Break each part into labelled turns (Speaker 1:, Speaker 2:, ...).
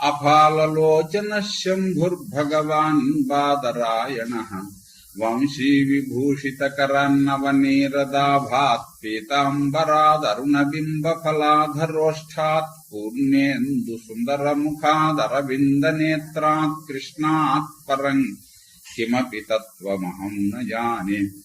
Speaker 1: अफालोचन शंभुर्भगवान् बादरायणः वंशी सुंदर मुखादरविंद पूर्णेन्दुसुन्दरमुखादरविन्दनेत्रात् कृष्णात् परम्। किमपि तत्त्वमहम् न जाने।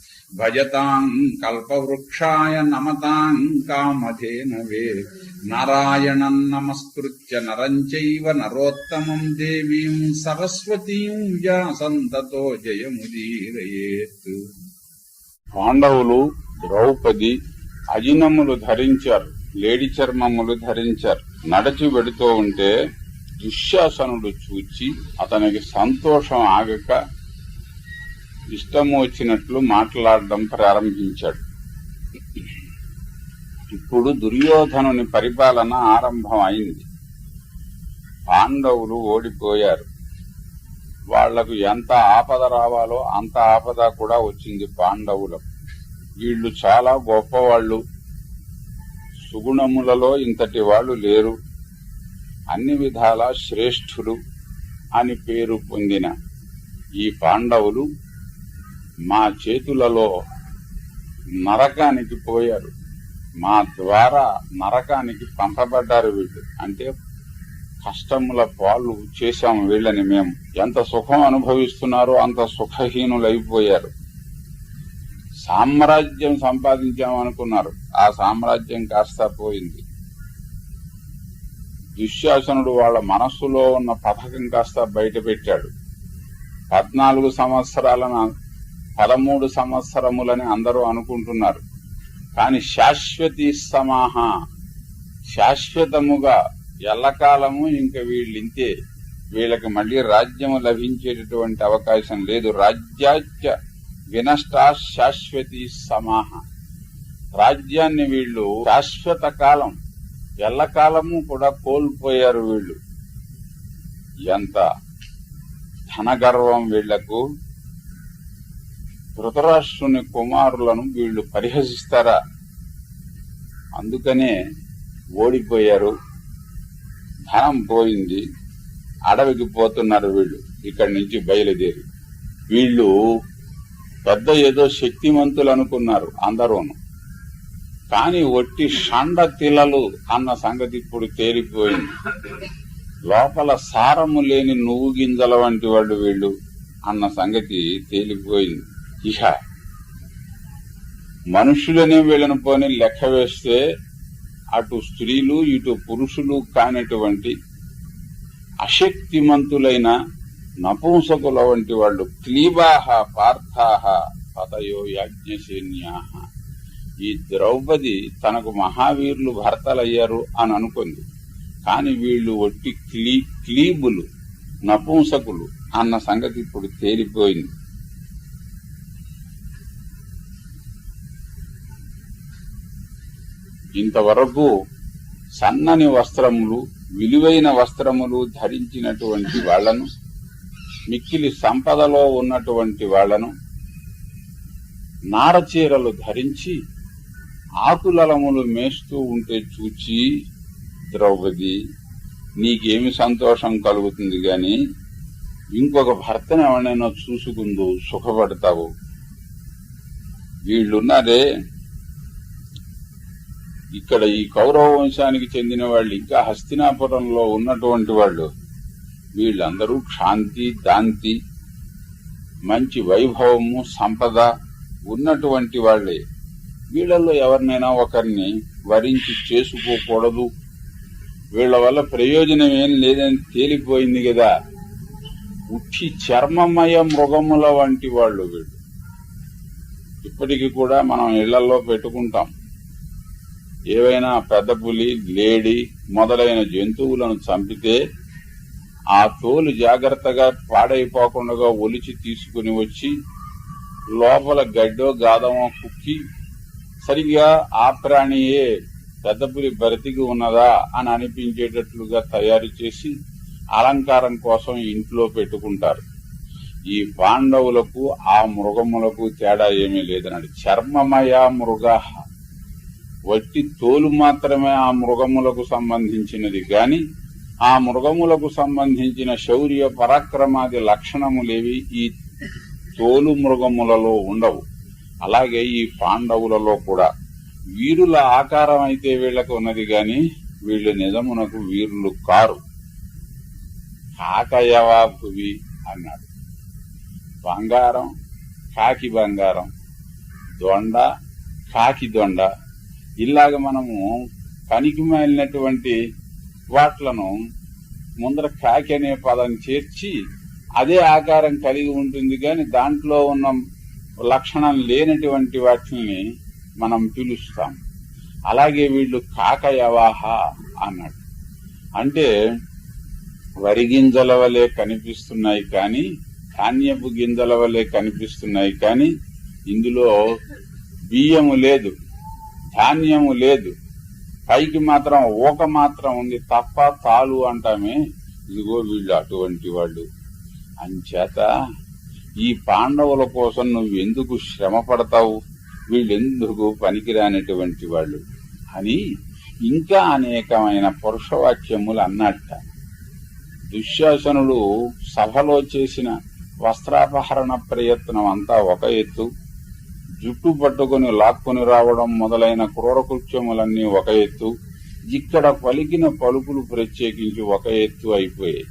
Speaker 1: భజతాం కల్పవృక్షాయ నమతాం కామధేనవే నారాయణం నమస్కృత్య నరం చైవ నరోత్తమం దేవీం సరస్వతీం వ్యాసంతతో జయముదీరయేత్ పాండవులు ద్రౌపది అజినములు ధరించారు లేడి చర్మములు ధరించారు నడచి వెడుతూ ఉంటే దుశ్శాసనుడు చూచి అతనికి సంతోషం ఆగక ఇష్టము వచ్చినట్లు మాట్లాడడం ప్రారంభించాడు. ఇప్పుడు దుర్యోధనుని పరిపాలన ఆరంభం అయింది పాండవులు ఓడిపోయారు. వాళ్ళకు ఎంత ఆపద రావాలో అంత ఆపద కూడా వచ్చింది పాండవులకు. వీళ్ళు చాలా గొప్పవాళ్ళు సుగుణములలో ఇంతటి వాళ్ళు లేరు. అన్ని విధాల శ్రేష్ఠులు అని పేరు పొందిన ఈ పాండవులు మా చేతులలో నరకానికి పోయారు. మా ద్వారా నరకానికి పంపబడ్డారు వీళ్ళు. అంటే కష్టముల పాలు చేశాం వీళ్ళని మేము. ఎంత సుఖం అనుభవిస్తున్నారో అంత సుఖహీనులైపోయారు. సామ్రాజ్యం సంపాదించామనుకున్నారు. ఆ సామ్రాజ్యం కాస్త పోయింది. దుశ్శాసనుడు వాళ్ళ మనస్సులో ఉన్న పథకం కాస్త బయట పెట్టాడు పద్నాలుగు సంవత్సరాలను పదమూడు సంవత్సరములని అందరూ అనుకుంటున్నారు. కాని శాశ్వతి సమాహ శాశ్వతముగా ఎల్లకాలము ఇంక వీళ్ళింతే వీళ్ళకి మళ్ళీ రాజ్యము లభించేటటువంటి అవకాశం లేదు. రాజ్యాచ్య వినష్టా శాశ్వతి సమాహ. రాజ్యాన్ని వీళ్ళు శాశ్వత కాలం ఎల్లకాలము కూడా కోల్పోయారు వీళ్ళు. ఎంత ధనగర్వం వీళ్ళకు ధృతరాష్ట్రుని కుమారులను వీళ్ళు పరిహసిస్తారా? అందుకనే ఓడిపోయారు. ధనం పోయింది. అడవికి పోతున్నారు వీళ్ళు. ఇక్కడి నుంచి బయలుదేరి. వీళ్ళు పెద్ద ఏదో శక్తిమంతులు అనుకున్నారు అందరూను. కానీ ఒట్టి షండ తిలలు అన్న సంగతి ఇప్పుడు తేలిపోయింది. లోపల సారము లేని నువ్వు గింజల వంటి వాళ్ళు వీళ్ళు అన్న సంగతి తేలిపోయింది. ఇహ. మనుషులనే వీళ్ళను పోని లెక్క వేస్తే అటు స్త్రీలు ఇటు పురుషులు కానటువంటి అశక్తిమంతులైన నపుంసకుల వంటి వాళ్ళు క్లీబాహ పార్థాహ పతయో యాజ్ఞసేన్యాహ ఈ ద్రౌపది తనకు మహావీరులు భర్తలయ్యారు అని అనుకుంది. కాని వీళ్ళు ఒట్టి క్లీ క్లీబులు నపుంసకులు అన్న సంగతి ఇప్పుడు తేలిపోయింది. ఇంతవరకు సన్నని వస్త్రములు విలువైన వస్త్రములు ధరించినటువంటి వాళ్ళను మిక్కిలి సంపదలో ఉన్నటువంటి వాళ్ళను నారచీరలు ధరించి ఆకులలములు మేస్తూ ఉంటే చూచి ద్రౌపది నీకేమి సంతోషం కలుగుతుంది గాని ఇంకొక భర్తను ఎవరైనా చూసుకుందు సుఖపడతావు? వీళ్ళున్నారే ఇక్కడ ఈ కౌరవ వంశానికి చెందిన వాళ్ళు ఇంకా హస్తినాపురంలో ఉన్నటువంటి వాళ్ళు. వీళ్ళందరూ క్షాంతి దాంతి మంచి వైభవము సంపద ఉన్నటువంటి వాళ్ళే వీళ్ళల్లో ఎవరినైనా ఒకరిని వరించి చేసుకోకూడదు. వీళ్ళ వల్ల ప్రయోజనం ఏం లేదని తేలిపోయింది కదా. ఉట్టి చర్మమయ మృగముల వంటి వాళ్ళు వీళ్ళు. ఇప్పటికి కూడా మనం ఇళ్ళలో పెట్టుకుంటాం. ఏవైనా పెద్ద పులి లేడి మొదలైన జంతువులను చంపితే ఆ తోలు జాగ్రత్తగా పాడైపోకుండా ఒలిచి తీసుకుని వచ్చి లోపల గడ్డో గాదమో కుక్కి సరిగ్గా ఆ ప్రాణియే పెద్ద పులి బ్రతికి ఉన్నదా? అని అనిపించేటట్లుగా తయారు చేసి అలంకారం కోసం ఇంట్లో పెట్టుకుంటారు. ఈ పాండవులకు ఆ మృగములకు తేడా ఏమీ లేదన్నాడు. చర్మమయ మృగ వట్టి తోలు మాత్రమే ఆ మృగములకు సంబంధించినది. గాని ఆ మృగములకు సంబంధించిన శౌర్య పరాక్రమాది లక్షణములేవి ఈ తోలు మృగములలో ఉండవు. అలాగే ఈ పాండవులలో కూడా. వీరుల ఆకారం అయితే వీళ్ళకు ఉన్నది గాని వీళ్ళు నిజమునకు వీరులు కారు. కాకయవాభువి అన్నాడు. బంగారం కాకి బంగారం దొండ కాకి దొండ ఇలాగ మనము పనికి మాలినటువంటి వాట్లను ముందర కాకి అనే పదం చేర్చి అదే ఆకారం కలిగి ఉంటుంది కానీ దాంట్లో ఉన్న లక్షణం లేనటువంటి వాటిని మనం పిలుస్తాం. అలాగే వీళ్ళు కాకయవాహ అన్నాడు. అంటే వరి గింజల వలె కనిపిస్తున్నాయి కానీ ధాన్యపు గింజల వలె కనిపిస్తున్నాయి కానీ ఇందులో బియ్యము లేదు. ధాన్యము లేదు. పైకి మాత్రం ఊక మాత్రం ఉంది తప్ప తాలు అంటామే. ఇదిగో వీళ్ళు అటువంటి వాళ్ళు. అంచేత ఈ పాండవుల కోసం నువ్వు ఎందుకు శ్రమ పడతావు? వీళ్ళెందుకు పనికిరానటువంటి వాళ్ళు? అని ఇంకా అనేకమైన పురుషవాక్యములు అన్నట్ట. దుశ్శాసనుడు సభలో చేసిన వస్త్రాపహరణ ప్రయత్నం అంతా ఒక ఎత్తు. జుట్టు పట్టుకుని లాక్కుని రావడం మొదలైన క్రూరకృత్యములన్నీ ఒక ఎత్తు. ఇక్కడ పలికిన పలుకులు ప్రత్యేకించి ఒక ఎత్తు అయిపోయాయి.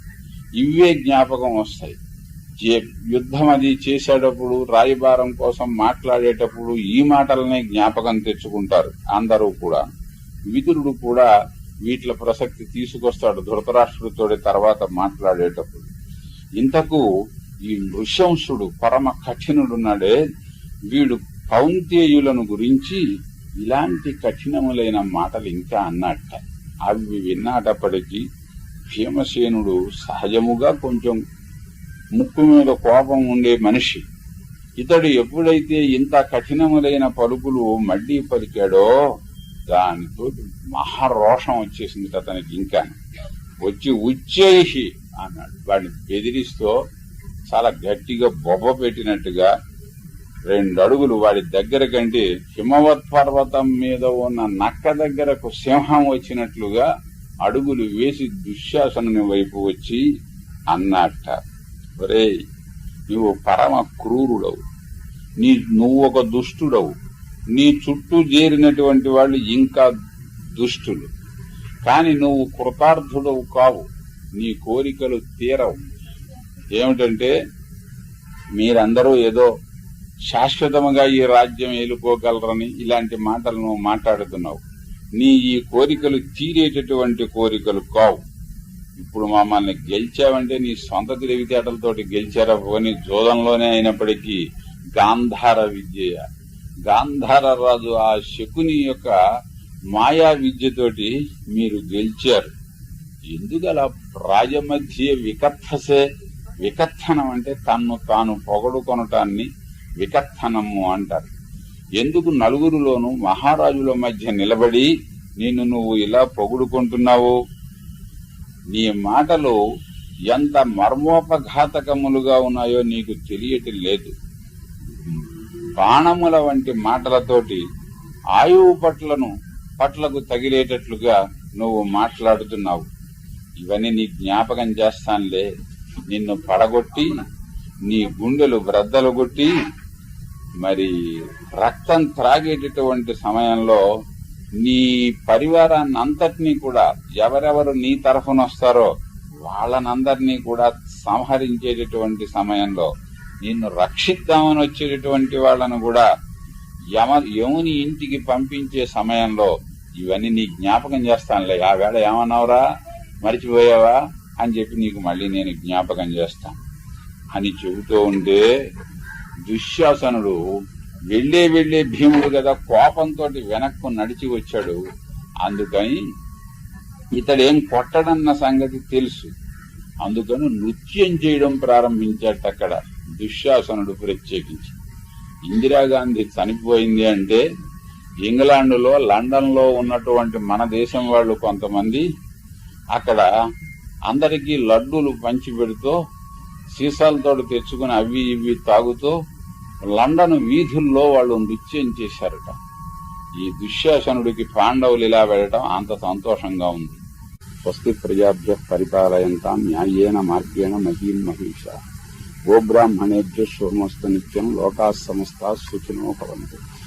Speaker 1: ఇవే జ్ఞాపకం వస్తాయి. యుద్ధం అది చేసేటప్పుడు రాయబారం కోసం మాట్లాడేటప్పుడు ఈ మాటలనే జ్ఞాపకం తెచ్చుకుంటారు అందరూ కూడా. విదురుడు కూడా వీటిల ప్రసక్తి తీసుకొస్తాడు ధృతరాష్ట్రుడితో తర్వాత మాట్లాడేటప్పుడు. ఇంతకు ఈ నృశంసుడు పరమ కఠినుడున్నాడే. వీడు కౌంతేయులను గురించి ఇలాంటి కఠినములైన మాటలు ఇంకా అన్నట్ట. అవి విన్నాటప్పటికీ భీమసేనుడు సహజముగా కొంచెం ముక్కు మీద కోపం ఉండే మనిషి. ఇతడు ఎప్పుడైతే ఇంత కఠినములైన పలుకులు మళ్ళీ పలికాడో దానితో మహారోషం వచ్చేసింది అతనికి ఇంకా. వచ్చి ఉచ్చేసి అన్నాడు. వాడిని బెదిరిస్తూ చాలా గట్టిగా బొబ్బ పెట్టినట్టుగా రెండు అడుగులు వాడి దగ్గర కంటే హిమవత్ పర్వతం మీద ఉన్న నక్క దగ్గరకు సింహం వచ్చినట్లుగా అడుగులు వేసి దుశ్శాసనుని వైపు వచ్చి అన్నట్ట ఒరే నువ్వు పరమ క్రూరుడవు. నీ నువ్వు ఒక దుష్టుడవు. నీ చుట్టూ చేరినటువంటి వాళ్ళు ఇంకా దుష్టులు. కాని నువ్వు కృతార్థుడవు కావు. నీ కోరికలు తీరవు. ఏమిటంటే మీరందరూ ఏదో శాశ్వతముగా ఈ రాజ్యం ఏలుకోగలరని ఇలాంటి మాటలు నువ్వు మాట్లాడుతున్నావు. నీ ఈ కోరికలు తీరేటటువంటి కోరికలు కావు. ఇప్పుడు మమ్మల్ని గెలిచావంటే నీ సొంత తెలివితేటలతోటి గెలిచారా పోని? జోదంలోనే అయినప్పటికీ గాంధార విద్య. గాంధార రాజు ఆ శకుని యొక్క మాయా విద్యతోటి మీరు గెలిచారు. ఎందుకలా రాజమధ్య వికత్తసే వికత్తనం అంటే తన్ను తాను పొగడుకొనటాన్ని వికత్తనము అంటారు. ఎందుకు నలుగురిలోనూ మహారాజుల మధ్య నిలబడి నిన్ను నువ్వు ఇలా పొగుడుకుంటున్నావు? నీ మాటలు ఎంత మర్మోపఘాతకములుగా ఉన్నాయో నీకు తెలియటం లేదు. బాణముల వంటి మాటలతోటి ఆయువు పట్లను పట్లకు తగిలేటట్లుగా నువ్వు మాట్లాడుతున్నావు. ఇవన్నీ నీ జ్ఞాపకం చేస్తానులే. నిన్ను పడగొట్టి నీ గుండెలు బ్రద్దలు కొట్టి మరి రక్తం త్రాగేటటువంటి సమయంలో నీ పరివారాన్ని అంతటినీ కూడా ఎవరెవరు నీ తరఫున వస్తారో వాళ్ళనందరినీ కూడా సంహరించేటటువంటి సమయంలో నిన్ను రక్షిద్దామని వచ్చేటటువంటి వాళ్ళను కూడా యమ యముని ఇంటికి పంపించే సమయంలో ఇవన్నీ నీ జ్ఞాపకం చేస్తానులే. ఆ వేళ ఏమన్నావురా? మర్చిపోయావా? అని చెప్పి నీకు మళ్ళీ నేను జ్ఞాపకం చేస్తాను. అని చెబుతూ ఉంటే దుశ్శాసనుడు వెళ్ళే వెళ్ళే భీముడు కదా కోపంతో వెనక్కు నడిచి వచ్చాడు. అందుకని ఇతడేం కొట్టడన్న సంగతి తెలుసు. అందుకని నృత్యం చేయడం ప్రారంభించాడు అక్కడ దుశ్శాసనుడు ప్రత్యేకించి. ఇందిరాగాంధీ చనిపోయింది అంటే ఇంగ్లాండ్లో లండన్లో ఉన్నటువంటి మన దేశం వాళ్ళు కొంతమంది అక్కడ అందరికీ లడ్డూలు పంచిపెడుతూ సీసాలతో తెచ్చుకుని అవి ఇవి తాగుతూ లండన్ వీధుల్లో వాళ్ళు నృత్యం చేశారట. ఈ దుశ్శాసనుడికి పాండవులు ఇలా వెళ్ళటం అంత సంతోషంగా ఉంది. స్వస్తి ప్రజాభ్య పరిపాలయంతా న్యాయేన మార్గేణ మహీం మహిష. గోబ్రాహ్మణేభ్య సోమస్త నిత్యం లోకా సమస్త సుఖినో భవంతు.